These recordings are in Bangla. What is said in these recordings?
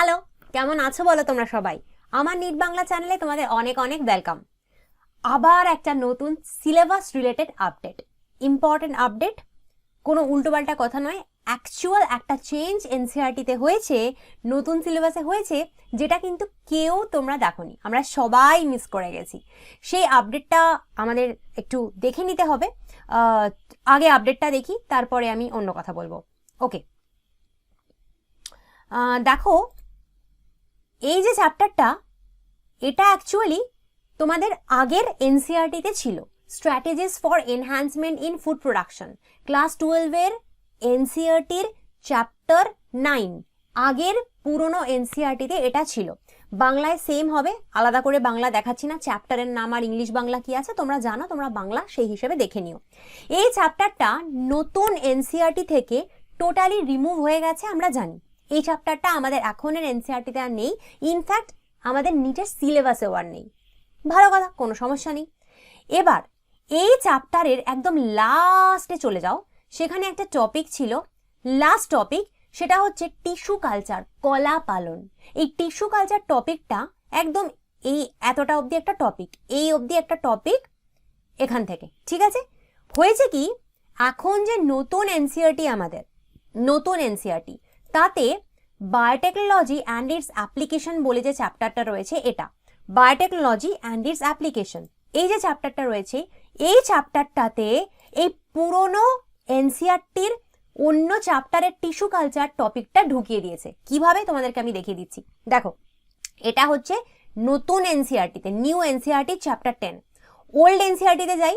হ্যালো কেমন আছো বলো তোমরা সবাই? আমার নিট বাংলা চ্যানেলে তোমাদের অনেক অনেক ওয়েলকাম আবার একটা নতুন syllabus related update important update কোনো উল্টোপাল্টা কথা নয় অ্যাকচুয়াল একটা চেঞ্জ এনসিআরটিতে হয়েছে, নতুন সিলেবাসে হয়েছে, যেটা কিন্তু কেউ তোমরা দেখোনি। আমরা সবাই মিস করে গেছি। সেই আপডেটটা আমাদের একটু দেখে নিতে হবে। আগে আপডেটটা দেখি, তারপরে আমি অন্য কথা বলব। ওকে দেখো এই যে চ্যাপ্টারটা এটা অ্যাকচুয়ালি তোমাদের আগের এনসিআরটিতে ছিল। Strategies for enhancement in food production class টুয়েলভের এনসিআরটির চ্যাপ্টার নাইন আগের পুরনো এনসিআরটিতে এটা ছিল। বাংলায় সেম হবে, আলাদা করে বাংলা দেখাচ্ছি না। চ্যাপ্টারের নাম আর ইংলিশ বাংলা কি আছে, তোমরা জানো, তোমরা বাংলা সেই হিসেবে দেখে নিও। এই চ্যাপ্টারটা নতুন এনসিআরটি থেকে টোটালি রিমুভ হয়ে গেছে, আমরা জানি। এই চ্যাপ্টারটা আমাদের এখনের এনসিআরটিতে আর নেই। ইনফ্যাক্ট আমাদের নিটের সিলেবাসেও আর নেই। ভালো কথা, কোনো সমস্যা নেই। এবার, এই চ্যাপ্টারের একদম লাস্টে চলে যাও। সেখানে একটা টপিক ছিল। লাস্ট টপিক সেটা হচ্ছে টিস্যু কালচার কলা পালন। এই টিস্যু কালচার টপিকটা একদম এই এতটা অবধি একটা টপিক এই অবধি একটা টপিক এখান থেকে, ঠিক আছে? হয়েছে কি, এখন যে নতুন এনসিআরটি আমাদের, নতুন এনসিআরটি তাতে বায়োটেকনোলজি অ্যান্ড ইটস অ্যাপ্লিকেশন বলে যে চ্যাপ্টারটা রয়েছে এটা। বায়োটেকনোলজি অ্যান্ড ইটস অ্যাপ্লিকেশন এই যে চ্যাপ্টারটা রয়েছে, এই চ্যাপ্টারটাতে এই পুরনো এনসিআরটির অন্য চ্যাপ্টারের টিস্যু কালচার টপিকটা ঢুকিয়ে দিয়েছে। কীভাবে? তোমাদেরকে আমি দেখিয়ে দিচ্ছি। দেখো, এটা হচ্ছে নতুন এনসিআরটিতে new NCERT chapter ten old এনসিআরটিতে যাই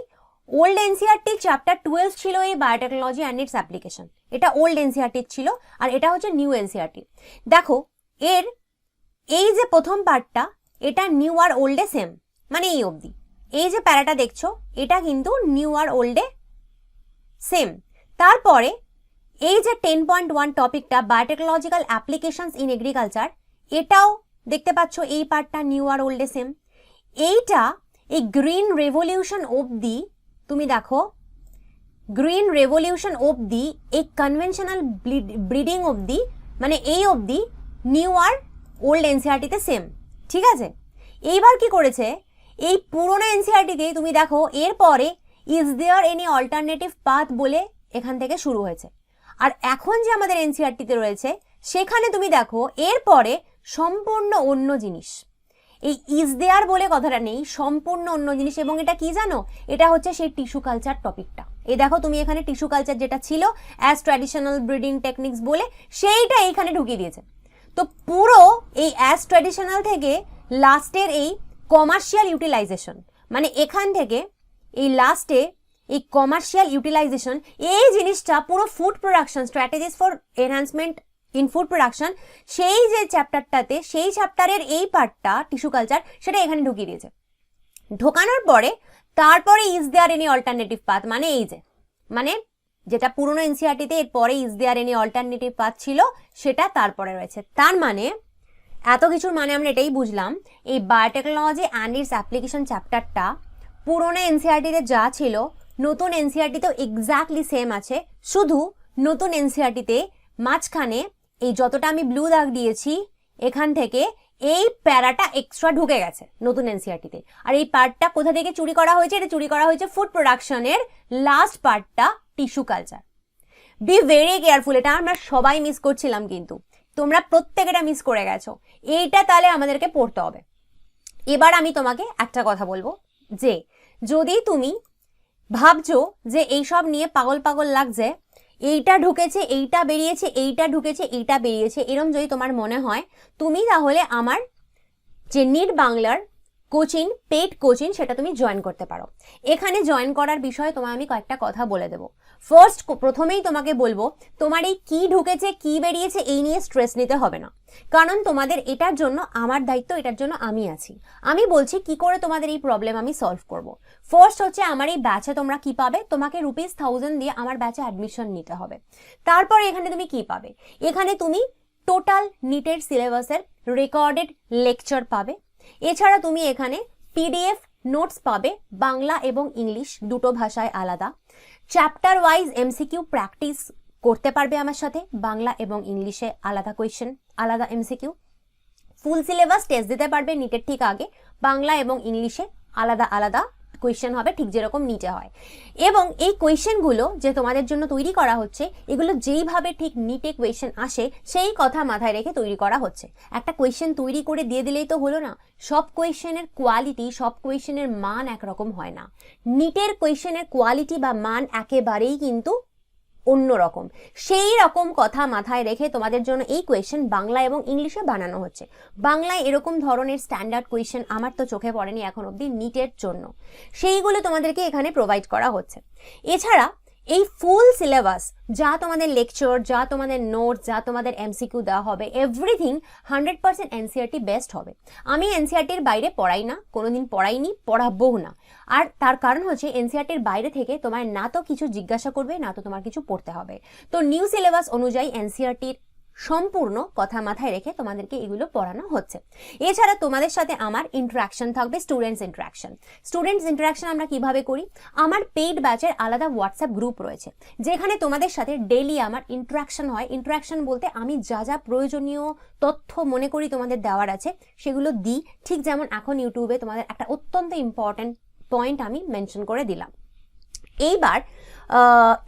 ওল্ড এনসিআরটি চ্যাপ্টার টুয়েলভ ছিল এই বায়োটেকনোলজি অ্যান্ড ইটস অ্যাপ্লিকেশন এটা ওল্ড এনসিআরটির ছিল, আর এটা হচ্ছে নিউ এনসিআরটি দেখো, এর, এই যে প্রথম পার্টটা এটা নিউ আর ওল্ডে সেম মানে এই অবধি। এই যে প্যারাটা দেখছ, এটা কিন্তু নিউ আর ওল্ডে সেম তারপরে, এই যে টেন পয়েন্ট ওয়ান টপিকটা বায়োটেকনোলজিক্যাল অ্যাপ্লিকেশনস ইন এগ্রিকালচার এটাও দেখতে পাচ্ছ এই পার্টটা নিউ আর ওল্ডে সেম এইটা, এই গ্রিন রেভলিউশন অবধি, তুমি দেখো গ্রিন রেভলিউশন অবধি এই কনভেনশনাল ব্রিডিং অবধি মানে এই অবধি নিউ আর ওল্ড এনসিআরটিতে সেম ঠিক আছে? এইবার কি করেছে? এই পুরোনো এনসিআরটিতে তুমি দেখো এরপরে is there any alternative path বলে এখান থেকে শুরু হয়েছে। আর এখন যে আমাদের এনসিআরটিতে রয়েছে, সেখানে তুমি দেখো এরপরে সম্পূর্ণ অন্য জিনিস। এই ইজ দেয়ার বলে কথাটা নেই, সম্পূর্ণ অন্য জিনিস, এবং এটা কি জানো? এটা হচ্ছে সেই টিস্যু কালচার টপিকটা এই দেখো, তুমি এখানে টিস্যু কালচার যেটা ছিল অ্যাজ ট্র্যাডিশনাল ব্রিডিং টেকনিক্স বলে, সেইটা এইখানে ঢুকিয়ে দিয়েছে। তো পুরো এই অ্যাজ ট্র্যাডিশনাল থেকে লাস্টের এই কমার্শিয়াল ইউটিলাইজেশন মানে এখান থেকে এই লাস্টে এই কমার্শিয়াল ইউটিলাইজেশন এই জিনিসটা পুরো food production strategies for enhancement in food production সেই যে চ্যাপ্টারটাতে সেই চ্যাপ্টারের এই পার্টটা টিস্যু কালচার সেটা এখানে ঢুকিয়ে দিয়েছে। ঢোকানোর পরে তারপরে is there any alternative path মানে এই যে মানে যেটা পুরনো এনসিআরটিতে এর পরে is there any alternative path ছিল, সেটা তারপরে রয়েছে। তার মানে এত কিছুর মানে আমরা এটাই বুঝলাম, এই বায়োটেকনোলজি অ্যান্ড ইটস অ্যাপ্লিকেশন চ্যাপ্টারটা পুরনো এনসিআরটিতে যা ছিল, নতুন এনসিআরটিতেও এক্স্যাক্টলি সেম আছে, শুধু নতুন এনসিআরটিতে মাঝখানে এই যতটা আমি ব্লু দাগ দিয়েছি, এখান থেকে এই প্যারাটা এক্সট্রা ঢুকে গেছে নতুন এনসিআরটিতে আর এই পার্টটা কোথা থেকে চুরি করা হয়েছে? এটা চুরি করা হয়েছে ফুড প্রোডাকশনের লাস্ট পার্টটা tissue culture be very careful এটা আমরা সবাই মিস করছিলাম কিন্তু। তোমরা প্রত্যেক এটা মিস করে গেছো। এইটা তাহলে আমাদেরকে পড়তে হবে। এবার আমি তোমাকে একটা কথা বলব যে, যদি তুমি ভাবছ যে এইসব নিয়ে পাগল পাগল লাগছে এইটা ঢুকেছে, এইটা বেরিয়েছে, এইটা ঢুকেছে, এইটা বেরিয়েছে। এরম যদি তোমার মনে হয়, তুমি তাহলে আমার যে নিট বাংলার কোচিং পেড কোচিং সেটা তুমি জয়েন করতে পারো। এখানে জয়েন করার বিষয়ে তোমায় আমি কয়েকটা কথা বলে দেবো। ফার্স্ট প্রথমেই তোমাকে বলব, তোমার এই কি ঢুকেছে, কি বেরিয়েছে, এই নিয়ে স্ট্রেস নিতে হবে না। কারণ তোমাদের এটার জন্য, আমার দায়িত্ব, এটার জন্য আমি আছি। আমি বলছি, কি করে তোমাদের এই প্রবলেম আমি সলভ করব? ফার্স্ট হচ্ছে, আমার এই ব্যাচে তোমরা কি পাবে? তোমাকে রুপিস থাউজেন্ড দিয়ে আমার ব্যাচে অ্যাডমিশন নিতে হবে। তারপরে এখানে তুমি কি পাবে? এখানে তুমি টোটাল নিটের সিলেবাসের রেকর্ডেড লেকচার পাবে। এছাড়া তুমি এখানে পিডিএফ নোটস পাবে, বাংলা এবং ইংলিশ দুটো ভাষায় আলাদা। চ্যাপ্টার ওয়াইজ এমসিকিউ প্র্যাকটিস করতে পারবে আমার সাথে, বাংলা এবং ইংলিশে আলাদা কোয়েশ্চেন আলাদা এমসিকিউ ফুল সিলেবাস টেস্ট দিতে পারবে নিটের ঠিক আগে, বাংলা এবং ইংলিশে আলাদা আলাদা কোয়েশ্চেন হবে, ঠিক যেরকম নিচে হয়। এবং এই কোয়েশ্চেনগুলো যে তোমাদের জন্য তৈরি করা হচ্ছে, এগুলো যেইভাবে ঠিক নিটে কোয়েশ্চেন আসে, সেই কথা মাথায় রেখে তৈরি করা হচ্ছে। একটা কোয়েশ্চেন তৈরি করে দিয়ে দিলেই তো হলো না। সব কোয়েশ্চেনের কোয়ালিটি সব কোয়েশ্চেনের মান একরকম হয় না। নিটের কোয়েশ্চেনের কোয়ালিটি বা মান একেবারেই কিন্তু অন্যরকম। সেই রকম কথা মাথায় রেখে তোমাদের জন্য এই কোয়েশ্চেন বাংলা এবং ইংলিশে বানানো হচ্ছে। বাংলায় এরকম ধরনের স্ট্যান্ডার্ড কোয়েশ্চেন আমার তো চোখে পড়েনি এখন অবধি নিটের জন্য। সেইগুলো তোমাদেরকে এখানে প্রোভাইড করা হচ্ছে। এছাড়া এই ফুল সিলেবাস যা তোমাদের লেকচার যা তোমাদের নোট যা তোমাদের এমসিকিউ দেওয়া হবে everything hundred percent NCERT best হবে। আমি এনসিআরটির বাইরে পড়াই না, কোনোদিন পড়াইনি, পড়াবও না। আর তার কারণ হচ্ছে এনসিআরটির বাইরে থেকে তোমার না তো কিছু জিজ্ঞাসা করবে, না তো তোমার কিছু পড়তে হবে। তো নিউ সিলেবাস অনুযায়ী এনসিআরটির সম্পূর্ণ কথা মাথায় রেখে তোমাদেরকে এগুলো পড়ানো হচ্ছে। এছাড়া তোমাদের সাথে আমার ইন্টারাকশন থাকবে স্টুডেন্টস ইন্টারাকশন স্টুডেন্টস ইন্টারাকশন আমরা কীভাবে করি? আমার পেইড ব্যাচের আলাদা হোয়াটসঅ্যাপ গ্রুপ রয়েছে, যেখানে তোমাদের সাথে ডেলি আমার ইন্টারাকশন হয়। ইন্টারাকশন বলতে আমি যা যা প্রয়োজনীয় তথ্য মনে করি তোমাদের দেওয়ার আছে, সেগুলো দিই। ঠিক যেমন এখন ইউটিউবে তোমাদের একটা অত্যন্ত ইম্পর্ট্যান্ট পয়েন্ট আমি মেনশন করে দিলাম। এইবার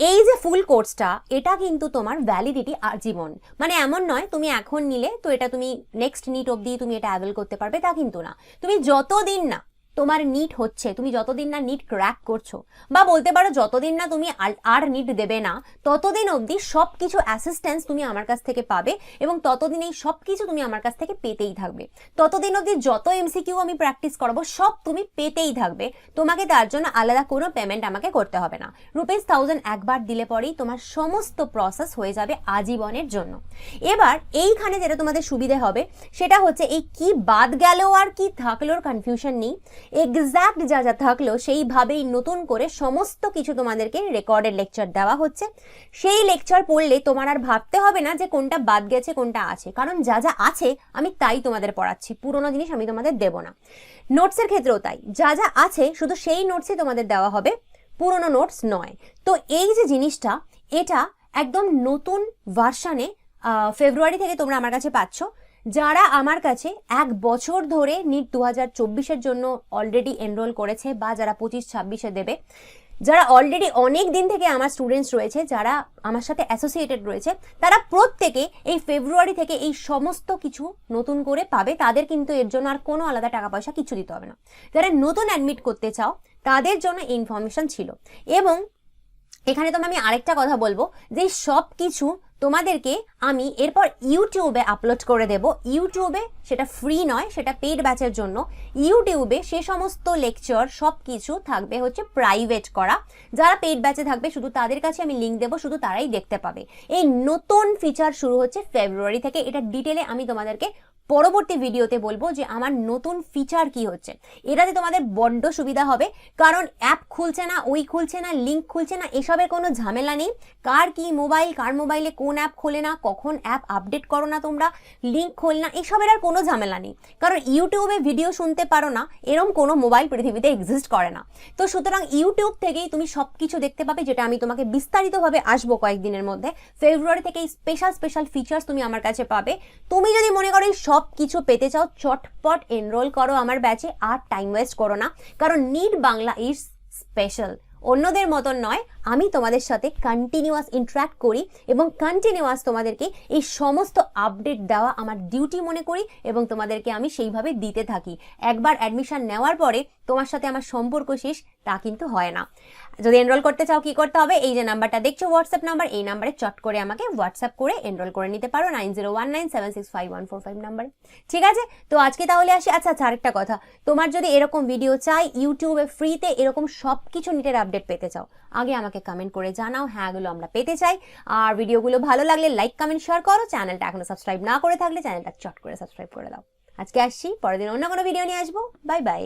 এই যে ফুল কোর্সটা এটা কিন্তু তোমার ভ্যালিডিটি আজীবন মানে এমন নয়, তুমি এখন নিলে, তো এটা তুমি নেক্সট নিট অবধি তুমি এটা অ্যাভেল করতে পারবে, তা কিন্তু না। তুমি যতদিন না তোমার নিট হচ্ছে, তুমি যতদিন না নিট ক্র্যাক করছ, বা বলতে পারো যতদিন না তুমি আর- নিট দেবে না, ততদিন অবধি সব কিছু অ্যাসিস্ট্যান্স তুমি আমার কাছ থেকে পাবে এবং ততদিন এই সব কিছু তুমি আমার কাছ থেকে পেতেই থাকবে। ততদিন অবধি যত এমসিকিউ আমি প্র্যাকটিস করাবো, সব তুমি পেতেই থাকবে। তোমাকে তার জন্য আলাদা কোনো পেমেন্ট আমাকে করতে হবে না। রুপিস থাউজেন্ড একবার দিলে পরেই তোমার সমস্ত প্রসেস হয়ে যাবে আজীবনের জন্য। এবার এইখানে যেটা তোমাদের সুবিধে হবে, সেটা হচ্ছে এই কি বাদ গেল আর কি থাকলোর কনফিউশন নেই। এক্স্যাক্ট যা যা থাকল সেইভাবেই নতুন করে সমস্ত কিছু তোমাদেরকে রেকর্ডেড লেকচার দেওয়া হচ্ছে। সেই লেকচার পড়লে তোমার আর ভাবতে হবে না যে কোনটা বাদ গেছে, কোনটা আছে। কারণ যা যা আছে আমি তাই তোমাদের পড়াচ্ছি, পুরোনো জিনিস আমি তোমাদের দেবো না। নোটসের ক্ষেত্রেও তাই, যা যা আছে শুধু সেই নোটসই তোমাদের দেওয়া হবে, পুরোনো নোটস নয়। তো এই যে জিনিসটা, এটা একদম নতুন ভার্সানে ফেব্রুয়ারি থেকে তোমরা আমার কাছে পাচ্ছ। যারা আমার কাছে এক বছর ধরে নিট দু হাজার চব্বিশের জন্য অলরেডি এনরোল করেছে বা যারা পঁচিশ ছাব্বিশে দেবে, যারা অলরেডি অনেক দিন থেকে আমার স্টুডেন্টস রয়েছে, যারা আমার সাথে অ্যাসোসিয়েটেড রয়েছে, তারা প্রত্যেকে এই ফেব্রুয়ারি থেকে এই সমস্ত কিছু নতুন করে পাবে। তাদের কিন্তু এর জন্য আর কোনো আলাদা টাকা পয়সা কিছু দিতে হবে না। যারা নতুন অ্যাডমিট করতে চাও, তাদের জন্য ইনফরমেশন ছিল। এবং এখানে তো আমি আরেকটা কথা বলব যে সব কিছু তোমাদেরকে আমি এরপর ইউটিউবে আপলোড করে দেব। ইউটিউবে সেটা ফ্রি নয়, সেটা পেড ব্যাচের জন্য। ইউটিউবে সে সমস্ত লেকচার সব কিছু থাকবে হচ্ছে প্রাইভেট করা। যারা পেড ব্যাচে থাকবে, শুধু তাদের কাছে আমি লিঙ্ক দেবো, শুধু তারাই দেখতে পাবে। এই নতুন ফিচার শুরু হচ্ছে ফেব্রুয়ারি থেকে। এটা ডিটেলে আমি তোমাদেরকে পরবর্তী ভিডিওতে বলব যে আমার নতুন ফিচার কি হচ্ছে। এটাতে তোমাদের বড্ড সুবিধা হবে, কারণ অ্যাপ খুলছে না, ওই খুলছে না লিঙ্ক খুলছে না, এসবের কোনো ঝামেলা নেই। কার কি মোবাইল কার মোবাইলে কোন অ্যাপ খোলে না, কখন অ্যাপ আপডেট করো না তোমরা লিঙ্ক খোল না, এসবের আর কোনো ঝামেলা নেই। কারণ ইউটিউবে ভিডিও শুনতে পারো না, এরম কোনো মোবাইল পৃথিবীতে এক্সিস্ট করে না। তো সুতরাং ইউটিউব থেকেই তুমি সব কিছু দেখতে পাবে, যেটা আমি তোমাকে বিস্তারিতভাবে আসব কয়েকদিনের মধ্যে। ফেব্রুয়ারি থেকে স্পেশাল স্পেশাল ফিচার্স তুমি আমার কাছে পাবে। তুমি যদি মনে করো এই সব কিছু পেতে চাও, চটপট এনরোল করো আমার ব্যাচে আর টাইম ওয়েস্ট করো না। কারণ নিট বাংলা ইজ স্পেশাল অন্যদের মতন নয় আমি তোমাদের সাথে কন্টিনিউয়াস ইন্টারাক্ট করি এবং কন্টিনিউয়াস তোমাদেরকে এই সমস্ত আপডেট দেওয়া আমার ডিউটি মনে করি এবং তোমাদেরকে আমি সেইভাবে দিতে থাকি। একবার অ্যাডমিশন নেওয়ার পরে তোমার সাথে আমার সম্পর্ক শেষ, তা কিন্তু হয় না। যদি এনরোল করতে চাও কি করতে হবে? এই যে নাম্বারটা দেখছ হোয়াটসঅ্যাপ নাম্বার, এই নাম্বারে চট করে আমাকে হোয়াটসঅ্যাপ করে এনরোল করে নিতে পারো nine zero one nine seven six five one four five নাম্বারে ঠিক আছে? তো আজকে তাহলে আসি। আচ্ছা আচ্ছা আরেকটা কথা। তোমার যদি এরকম ভিডিও চাই ইউটিউবে ফ্রিতে এরকম সব কিছু নিটের আপডেট পেতে চাও, আগে আমাকে কমেন্ট করে জানাও। হ্যাঁ এগুলো আমরা পেতে চাই। আর ভিডিওগুলো ভালো লাগলে লাইক কমেন্ট শেয়ার করো। চ্যানেলটা এখনও সাবস্ক্রাইব না করে থাকলে চ্যানেলটা চট করে সাবস্ক্রাইব করে দাও। আজকে আসছি, পরের দিন অন্য কোনো ভিডিও নিয়ে আসব। Bye bye